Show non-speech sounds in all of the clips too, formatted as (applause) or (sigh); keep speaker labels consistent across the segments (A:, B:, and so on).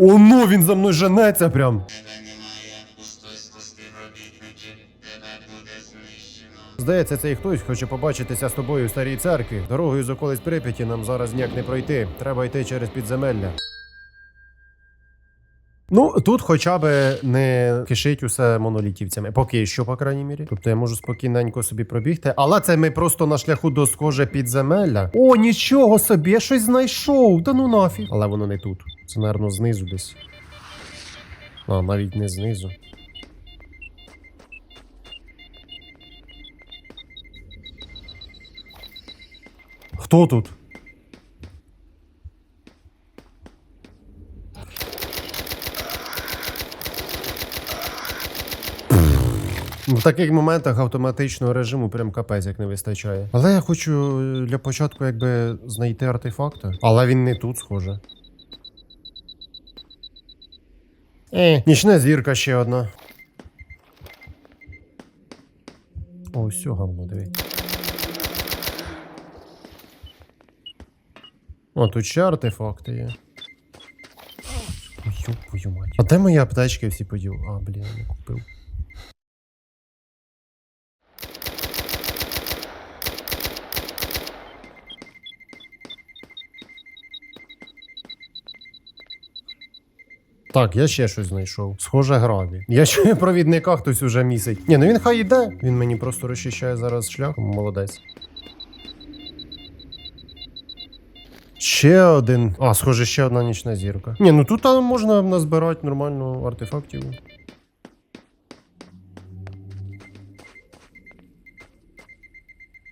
A: О, ну він за мною женеться прям. Здається, цей хтось хоче побачитися з тобою в старій церкві. Дорогою з околиць Прип'яті нам зараз ніяк не пройти. Треба йти через підземелля. Ну, тут хоча б не кишить усе монолітівцями. Поки що, по крайній мірі. Тобто я можу спокійненько собі пробігти. Але це ми просто на шляху до схоже підземелля. О, нічого собі, я щось знайшов. Та ну нафіг. Але воно не тут. Це, напевно, знизу десь. А, навіть не знизу. Хто тут? Таких моментах автоматичного режиму прям капець як не вистачає. Але я хочу е, для початку якби знайти артефакти. Але він не тут, схоже. Е, нічна зірка ще одна. О, все говно, диви. О, тут ще артефакти є. Ой, твою мать. А де мої аптечки всі поділ? А, блін, не купив. Так, я ще щось знайшов. Схоже, граві. Я ще провідника хтось уже місить. Ні, ну він хай йде. Він мені просто розчищає зараз шлях. Молодець. Ще один. А, схоже, ще одна нічна зірка. Ні, ну тут можна назбирати нормально артефактів.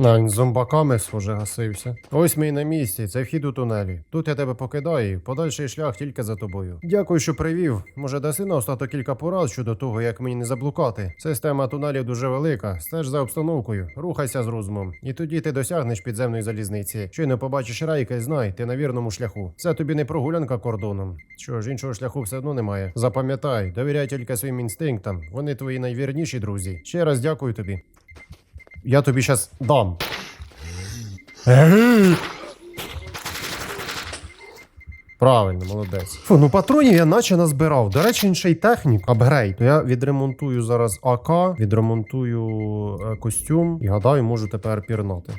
A: На, він зомбаками, схоже, гасився. Ось ми і на місці, це вхід у тунелі. Тут я тебе покидаю, подальший шлях тільки за тобою. Дякую, що привів. Може, даси на остаток кілька порад щодо того, як мені не заблукати. Система тунелів дуже велика. Стеж за обстановкою, рухайся з розумом. І тоді ти досягнеш підземної залізниці. Щойно побачиш райка, знай, ти на вірному шляху. Це тобі не прогулянка кордоном. Що ж, іншого шляху все одно немає. Запам'ятай, довіряй тільки своїм інстинктам. Вони твої найвірніші друзі. Ще раз дякую тобі. Я тобі щас дам. Правильно, молодець. Фу, ну патронів я наче назбирав. До речі, інший технік, апгрейд. Я відремонтую зараз АК, відремонтую е, костюм і гадаю, можу тепер пірнати.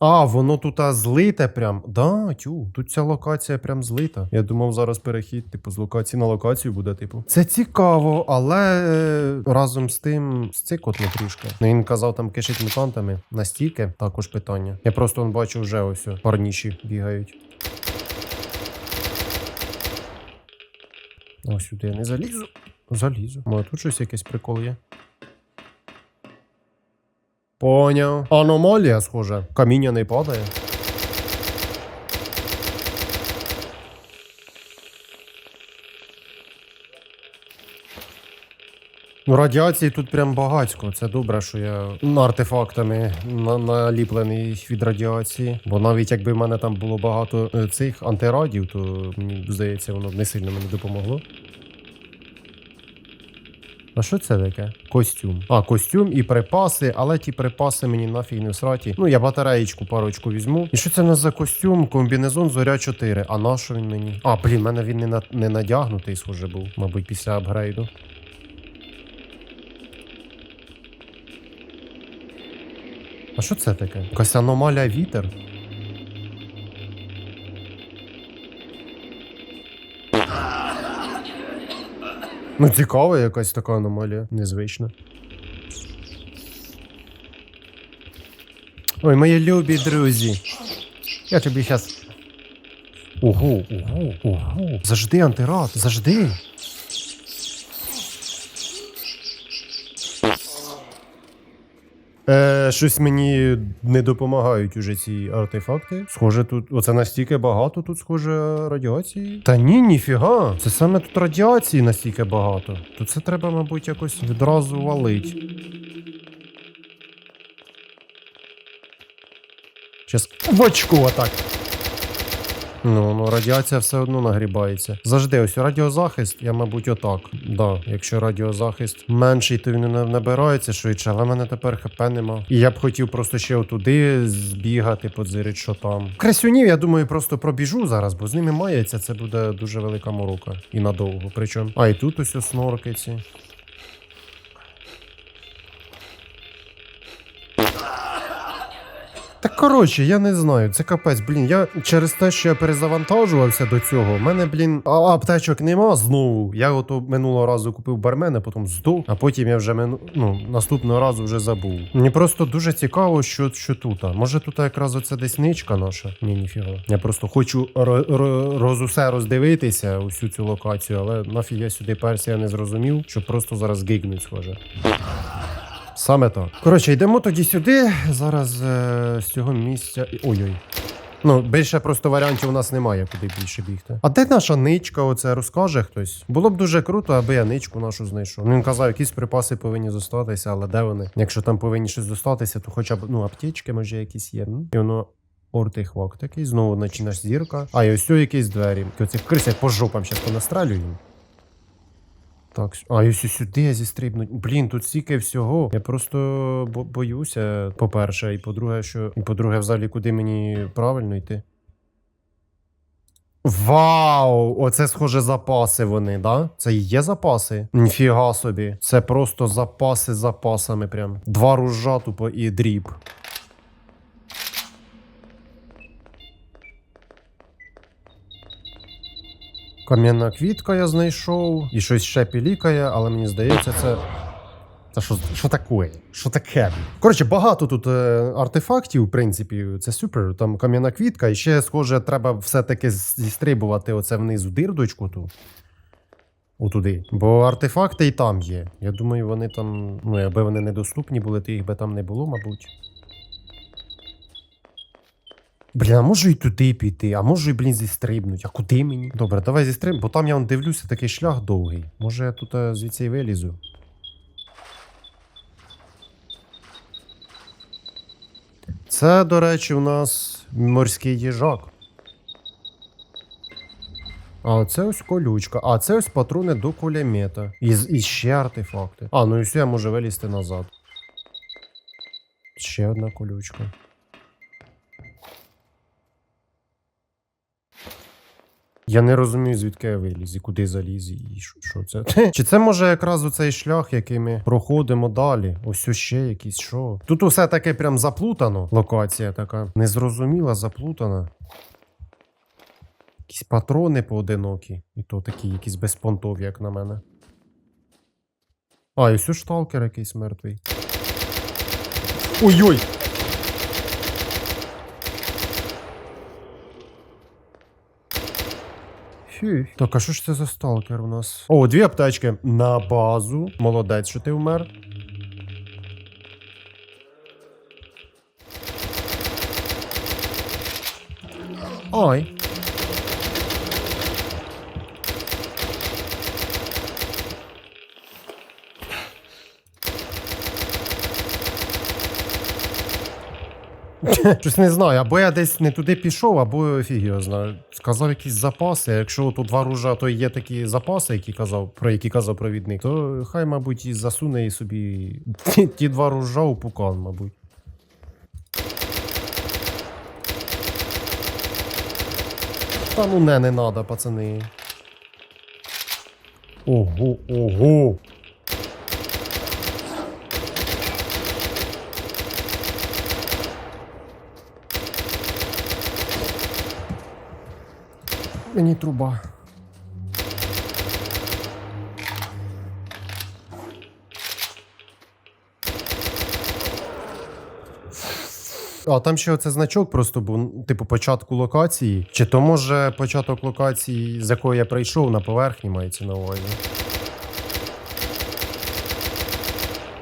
A: А, воно тут а, злите прям. Да, тю, тут ця локація прям злита. Я думав, зараз перехід, типу, з локації на локацію буде, типу. Це цікаво, але е, разом з тим сцикотно трішки. Ну він казав, там кишить мутантами. Настільки також питання. Я просто он бачу вже ось парніші бігають. Ось сюди я не залізу. Залізу. Може тут щось якийсь прикол є. Поняв. Аномалія, схоже. Каміння не падає. Ну, радіації тут прям багатько. Це добре, що я артефактами на- наліплений від радіації. Бо навіть якби в мене там було багато е, цих антирадів, то мені здається, воно не сильно мені допомогло. А що це таке? Костюм. А, костюм і припаси, але ті припаси мені нафіг не всраті. Ну, я батареєчку парочку візьму. І що це в нас за костюм? Комбінезон Зоря 4. А на що він мені? А, блін, мене він не, на... не надягнутий, схоже, був, мабуть, після апгрейду. А що це таке? Якась аномалія вітер? Ну, цікава якась така аномалія, незвична. Ой, мої любі друзі. Я тобі щас. Ого, ого, ого. Зажди, антирад, зажди. Е, щось мені не допомагають уже ці артефакти. Схоже, тут. Оце настільки багато тут, схоже, радіації. Та ні, ніфіга. Це саме тут радіації настільки багато. То це треба, мабуть, якось відразу валить. Щас в очку отак. Ну, ну радіація все одно нагрібається. Завжди, ось радіозахист, я, мабуть, отак. Да, якщо радіозахист менший, то він не набирається швидше, але в мене тепер хп нема. І я б хотів просто ще отуди збігати, подзирить, що там. Красюнів, я думаю, просто пробіжу зараз, бо з ними мається, це буде дуже велика морока. І надовго. Причому. А, і тут ось снорки ці. Так коротше, я не знаю, це капець, блін. Я через те, що я перезавантажувався до цього, в мене, блін, а, аптечок нема знову. Я ото минулого разу купив бармена, потім здув, а потім я вже мину... ну, наступного разу вже забув. Мені просто дуже цікаво, що, що тут. Може тут якраз оце десь ничка наша? Ні, ніфіга. Я просто хочу ро- ро- роз усе роздивитися, усю цю локацію, але нафіг я сюди перся, я не зрозумів, що просто зараз гигнуть схоже. Саме так. Коротше, йдемо тоді сюди. Зараз е, з цього місця. Ой-ой. Ну, більше просто варіантів у нас немає, куди більше бігти. А де наша ничка? Оце розкаже хтось? Було б дуже круто, аби я ничку нашу знайшов. Він казав, якісь припаси повинні зостатися, але де вони? Якщо там повинні щось зостатися, то хоча б ну, аптечки, може, якісь є. І воно. Ортихвак такий, знову наче зірка. А, і ось сю якісь двері. Оцих крис я по жопам зараз понастрелю їм. Так, а якщо сюди я зістрибну. Блін, тут стільки всього. Я просто боюся, по-перше, і по-друге, що. І по-друге, взагалі, куди мені правильно йти. Вау! Оце схоже запаси вони, да? Це є запаси? Ніфіга собі. Це просто запаси запасами прям. Два ружа тупо і дріб. Кам'яна квітка я знайшов, і щось ще пілікає, але мені здається, це. Та що, що таке? Що таке? Коротше, багато тут е, артефактів, в принципі, це супер. Там кам'яна квітка, і ще, схоже, треба все-таки зістрибувати оце внизу дирдочку ту. Отуди. Бо артефакти і там є. Я думаю, вони там. Ну, аби вони недоступні були, то їх би там не було, мабуть. Блін, а можу і туди піти, а можу і, блін, зістрибнути. А куди мені? Добре, давай зістрибнемо, бо там я вон дивлюся, такий шлях довгий. Може я тут е, звідси і вилізу. Це, до речі, у нас морський їжак. А це ось колючка. А це ось патрони до кулемета. І, і ще артефакти. А, ну і все, я можу вилізти назад. Ще одна колючка. Я не розумію, звідки я виліз, і куди заліз, і що, це. (laughs) Чи це може якраз оцей шлях, який ми проходимо далі? Ось ще якийсь що. Тут усе таке прям заплутано. Локація така. Незрозуміла, заплутана. Якісь патрони поодинокі. І то такі якісь безпонтові, як на мене. А, і ось шталкер якийсь мертвий. Ой-ой! Фі. Так, а що ж це за сталкер у нас? О, дві аптечки на базу. Молодець, що ти вмер. Ой. Щось не знаю, або я десь не туди пішов, або фіг знаю. Сказав якісь запаси. Якщо тут два ружа, то є такі запаси, які казав, про які казав провідник, то хай, мабуть, і засуне і собі ті, ті два ружа у пукан, мабуть. Та ну не, не надо, пацани. Ого, ого. Мені труба. А там ще оце значок просто був, типу, початку локації. Чи то може початок локації, з якої я прийшов на поверхні, мається на увазі.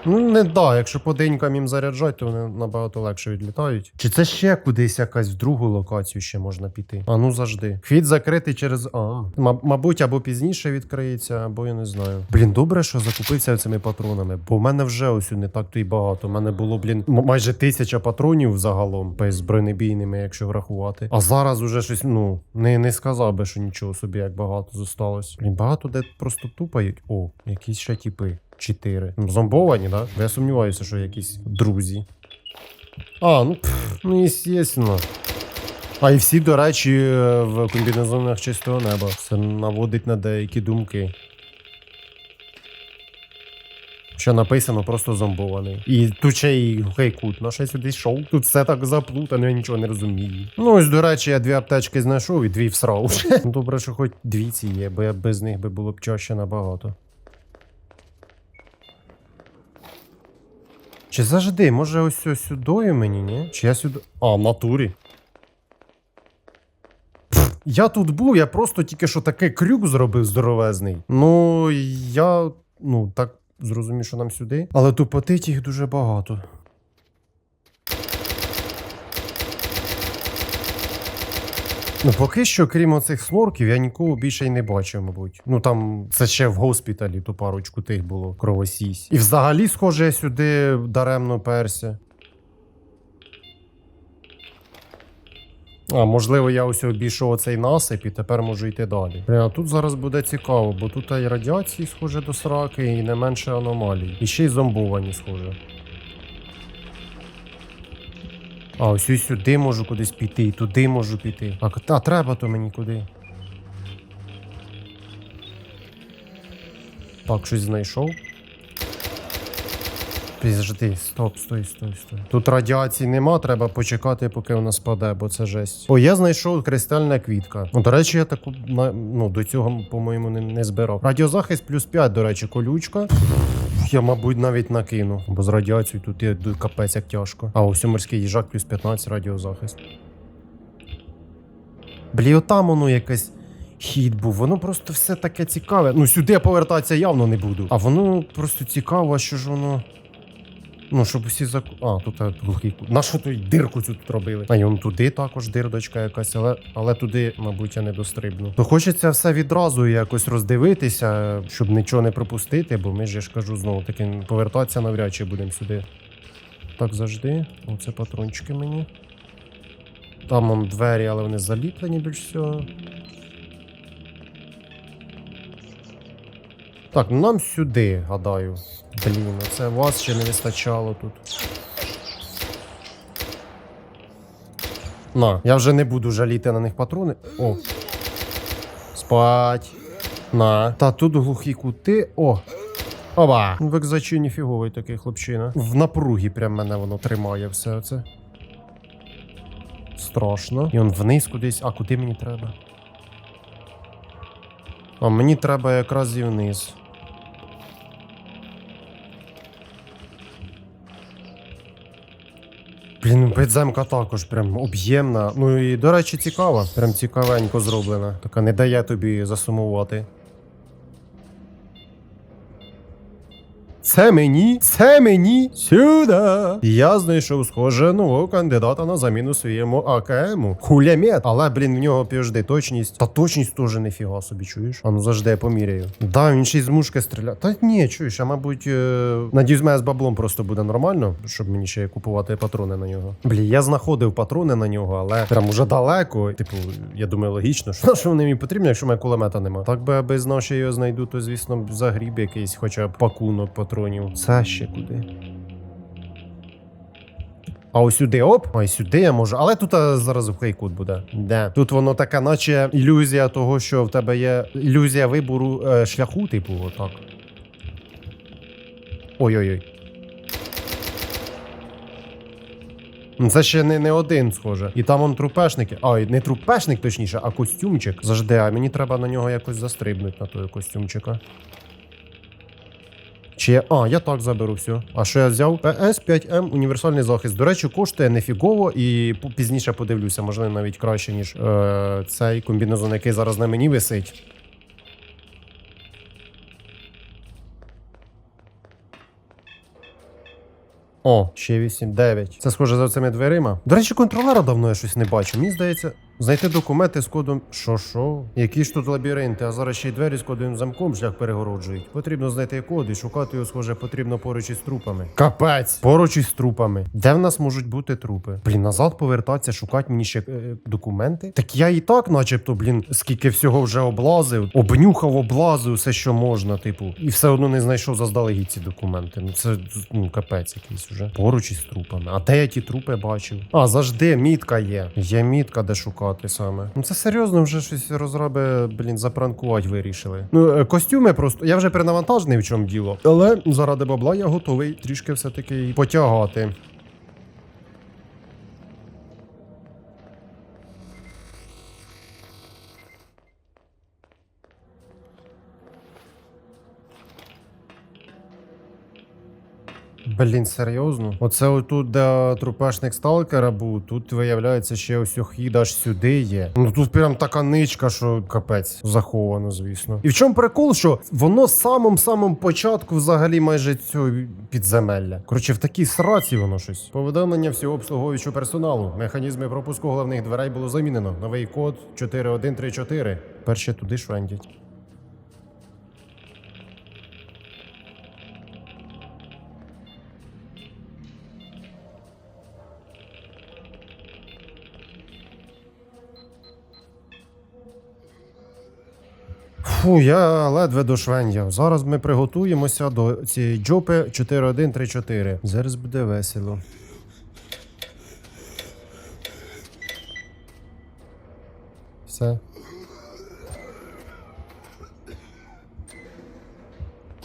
A: Ну, не да, якщо по денькам їм заряджати, то вони набагато легше відлітають. Чи це ще кудись якась в другу локацію ще можна піти? А ну завжди. Вхід закритий через. А, мабуть, або пізніше відкриється, або я не знаю. Блін, добре, що закупився цими патронами, бо в мене вже ось не так то й багато. У мене було, блін, майже тисяча патронів загалом, без бронебійними, якщо врахувати. А зараз уже щось, ну, не, не сказав би, що нічого собі як багато зосталось. Блін, багато де просто тупають. О, якісь ще тіпи. Чотири. Ну, Зомбовані, да? Я сумніваюся, що якісь друзі. А, ну, пф, ну, естественно. А і всі, до речі, в комбінезонах чистого неба. Це наводить на деякі думки. Що написано просто зомбований. І тут ще й глухий кут. Ну, що сюди йшов. Тут все так заплутано, я нічого не розумію. Ну, ось, до речі, я дві аптечки знайшов і дві всрав. (laughs) Ну, Добре, що хоч дві ці є, бо я без них би було б чаще набагато. Чи завжди? Може ось ось сюдою мені, ні? Чи я сюди. А, в натурі. Я тут був, я просто тільки що такий крюк зробив здоровезний. Ну, я. Ну, так зрозумів, що нам сюди. Але тупотить їх дуже багато. Ну, поки що, крім оцих снорків, я нікого більше й не бачив, мабуть. Ну там це ще в госпіталі, то парочку тих було кровосісь. І взагалі, схоже, я сюди даремно перся. А, можливо, я ось обійшов оцей насип і тепер можу йти далі. Бля, а тут зараз буде цікаво, бо тут і радіації схоже до сраки, і не менше аномалій. І ще й зомбовані, схоже. А, ось і сюди можу кудись піти, і туди можу піти. А, а треба то мені куди. Так, щось знайшов. Підожди, стоп, стой, стой, стой. Тут радіації нема, треба почекати, поки вона спаде, бо це жесть. О, я знайшов кристальна квітка. Ну, до речі, я таку ну, до цього, по-моєму, не, не збирав. Радіозахист плюс 5, до речі, колючка. Я, мабуть, навіть накину, бо з радіацією тут є капець як тяжко. А ось морський їжак плюс 15 радіозахист. Блі, отам воно якесь хід був. Воно просто все таке цікаве. Ну, сюди повертатися явно не буду. А воно просто цікаво, що ж воно. Ну, щоб усі зак... А, тут е, глухий кут. На що той дирку цю тут робили? А й он туди також дирдочка якась, але, але туди, мабуть, я не дострибну. То хочеться все відразу якось роздивитися, щоб нічого не пропустити, бо ми ж я ж кажу знову таки, повертатися навряд чи будемо сюди. Так завжди. Оце патрончики мені. Там он двері, але вони заліплені більш всього. Так, ну нам сюди, гадаю. Блін, це вас ще не вистачало тут. На, я вже не буду жаліти на них патрони. О. Спать. На. Та тут глухі кути. О. Оба. В екзачині фіговий такий хлопчина. В напругі прям мене воно тримає все це. Страшно. І он вниз кудись. А куди мені треба? А мені треба якраз і вниз. Блін, підземка також прям об'ємна. Ну і, до речі, цікава. Прям цікавенько зроблена. Така не дає тобі засумувати. Це мені, це мені сюди. Я знайшов схоже нового кандидата на заміну своєму АКМу. Кулямет. Але, блін, в нього піжди точність. Та точність теж ніфіга собі, чуєш? А ну завжди я поміряю. Да, він ще й з мушки стріляє. Та ні, чуєш, а мабуть, е... надіюсь, мене з баблом просто буде нормально, щоб мені ще купувати патрони на нього. Блін, я знаходив патрони на нього, але прям уже далеко. Типу, я думаю, логічно, що, що вони мені потрібні, якщо мене кулемета нема. Так би аби знав, що я його знайду, то звісно загріб якийсь, хоча б пакунок патронів. Це ще куди. А ось сюди, оп, а сюди я можу. Але тут а, зараз глухий кут буде. Де? Тут воно така, наче ілюзія того, що в тебе є ілюзія вибору е, шляху, типу, отак. Ой-ой-ой. Ну, Це ще не, не один, схоже. І там он трупешники. Ай, не трупешник, точніше, а костюмчик. Завжди, а мені треба на нього якось застрибнути на того костюмчика. Я. А, я так заберу все. А що я взяв? PS5M універсальний захист. До речі, коштує нефігово і пізніше подивлюся, можливо, навіть краще, ніж е, цей комбінезон, який зараз на мені висить. О, ще 8, 9. Це схоже за цими дверима. До речі, контролера давно я щось не бачу. Мені здається, знайти документи з кодом. Що? Які ж тут лабіринти, а зараз ще й двері з кодовим замком шлях перегороджують. Потрібно знайти код і шукати його, схоже, потрібно поруч із трупами. Капець! Поруч із трупами. Де в нас можуть бути трупи? Блін, назад повертатися, шукати мені ще е, документи. Так я і так, начебто, блін, скільки всього вже облазив, обнюхав, облазив, все, що можна, типу, і все одно не знайшов заздалегідь ці документи. Ну це ну капець якийсь уже. Поруч із трупами. А де я ті трупи бачив? А, завжди мітка є. Є мітка, де шукати саме. Ну це серйозно вже щось розраби, блін, запранкувати вирішили. Ну, е, костюми просто. Я вже перенавантажений в чому діло. Але заради бабла я готовий трішки все-таки потягати. Блін, серйозно? Оце отут, де трупешник сталкера був, тут виявляється ще ось хід аж сюди є. Ну тут прям така ничка, що капець заховано, звісно. І в чому прикол, що воно з самим самим початку взагалі майже цього підземелля. Коротше, в такій сраці воно щось. Повідомлення всього обслуговуючого персоналу. Механізми пропуску головних дверей було замінено. Новий код 4134. Перше туди швендять. Фу, я ледве дошвендяв. Зараз ми приготуємося до цієї джопи 4134. Зараз буде весело. Все.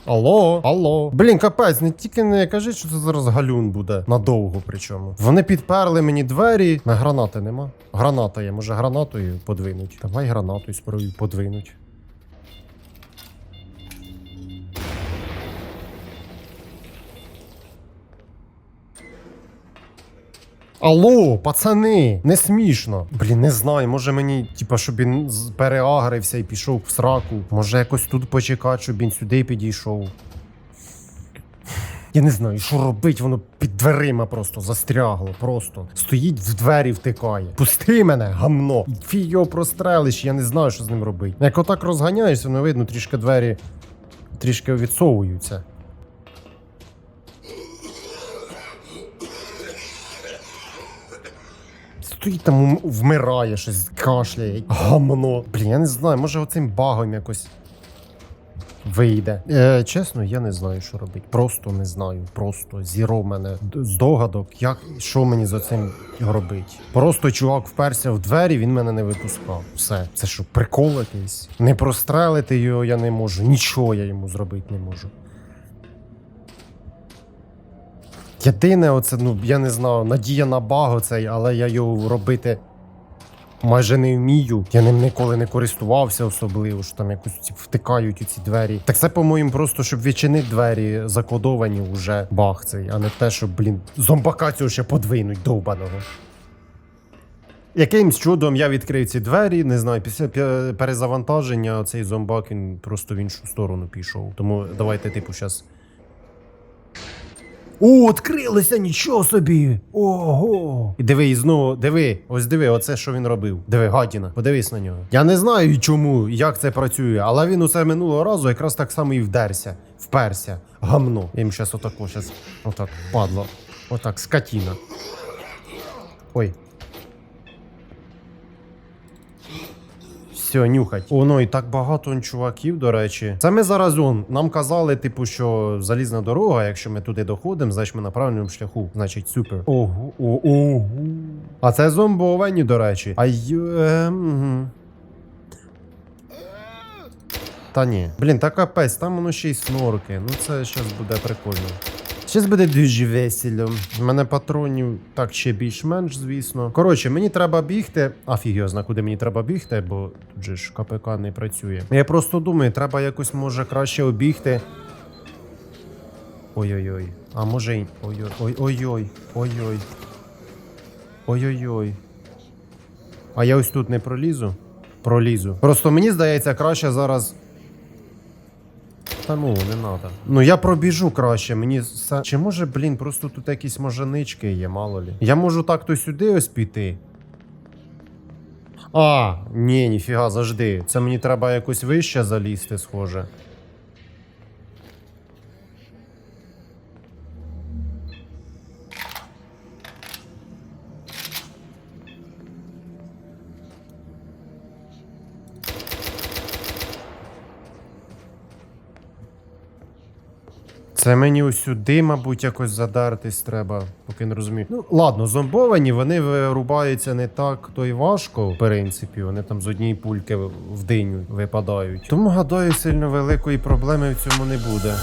A: Алло, алло. Блін, капець, не тільки не кажіть, що це зараз галюн буде. Надовго причому. Вони підперли мені двері. На гранати нема. Граната є, може гранатою подвинуть. Давай гранатою спробуй подвинуть. Алло, пацани, не смішно. Блін, не знаю, може мені, типа, щоб він переагрився і пішов в сраку. Може якось тут почекати, щоб він сюди підійшов. Я не знаю, що робить, воно під дверима просто застрягло. Просто стоїть в двері, втикає. Пусти мене, гамно. Фі його прострелиш, я не знаю, що з ним робити. Як отак розганяєшся, воно видно, трішки двері трішки відсовуються. Стоїть там вмирає, щось кашляє. Гамно. Блін, я не знаю, може оцим багом якось вийде. Е, чесно, я не знаю, що робити. Просто не знаю. Просто зіро мене здогадок, як що мені за цим робити. Просто чувак вперся в двері, він мене не випускав. Все, це що, прикол якийсь? Не прострелити його я не можу. Нічого я йому зробити не можу. Єдине, оце, ну я не знаю, надія на баг оцей, але я його робити майже не вмію. Я ним ніколи не користувався особливо, що там якось ці втикають у ці двері. Так це, по-моєму, просто щоб відчинити двері, закодовані вже баг цей, а не те, щоб, блін, зомбака цього ще подвинуть довбаного. Якимсь чудом я відкрив ці двері, не знаю, після перезавантаження цей зомбак він просто в іншу сторону пішов. Тому давайте, типу, зараз. О, відкрилося, нічого собі! Ого! І диви, і знову, диви, ось диви, оце що він робив. Диви, гадіна, подивись на нього. Я не знаю чому, як це працює, але він усе минулого разу якраз так само і вдерся, вперся. Гамно. Я їм щас отако, щас, отак, падло. Отак, скотіна. Ой. Все, нюхать. О, ну і так багато он, чуваків, до речі. Це ми зараз он. Нам казали, типу, що залізна дорога, якщо ми туди доходимо, значить ми на правильному шляху. Значить, супер. Ого, ого. А це зомбовені, до речі. А й. Е, угу. Та ні. Блін, та капець, там воно ще й снорки. Ну це зараз буде прикольно. Щас буде дуже весело. У мене патронів так ще більш-менш, звісно. Коротше, мені треба бігти. Афіг його куди мені треба бігти, бо тут же ж КПК не працює. Я просто думаю, треба якось може краще обігти. Ой-ой-ой. А може й. Ой-ой. Ой-ой. Ой-ой. Ой-ой-ой. А я ось тут не пролізу? Пролізу. Просто мені здається, краще зараз Та ну, не треба. Ну я пробіжу краще, мені са... Чи може, блін, просто тут якісь можанички є, мало лі. Я можу так то сюди ось піти. А, ні, ніфіга, завжди. Це мені треба якось вище залізти, схоже. Це мені ось сюди, мабуть, якось задертись треба, поки не розумію. Ну, ладно, зомбовані, вони вирубаються не так, то й важко, в принципі. Вони там з однієї пульки в диню випадають. Тому гадаю, сильно великої проблеми в цьому не буде.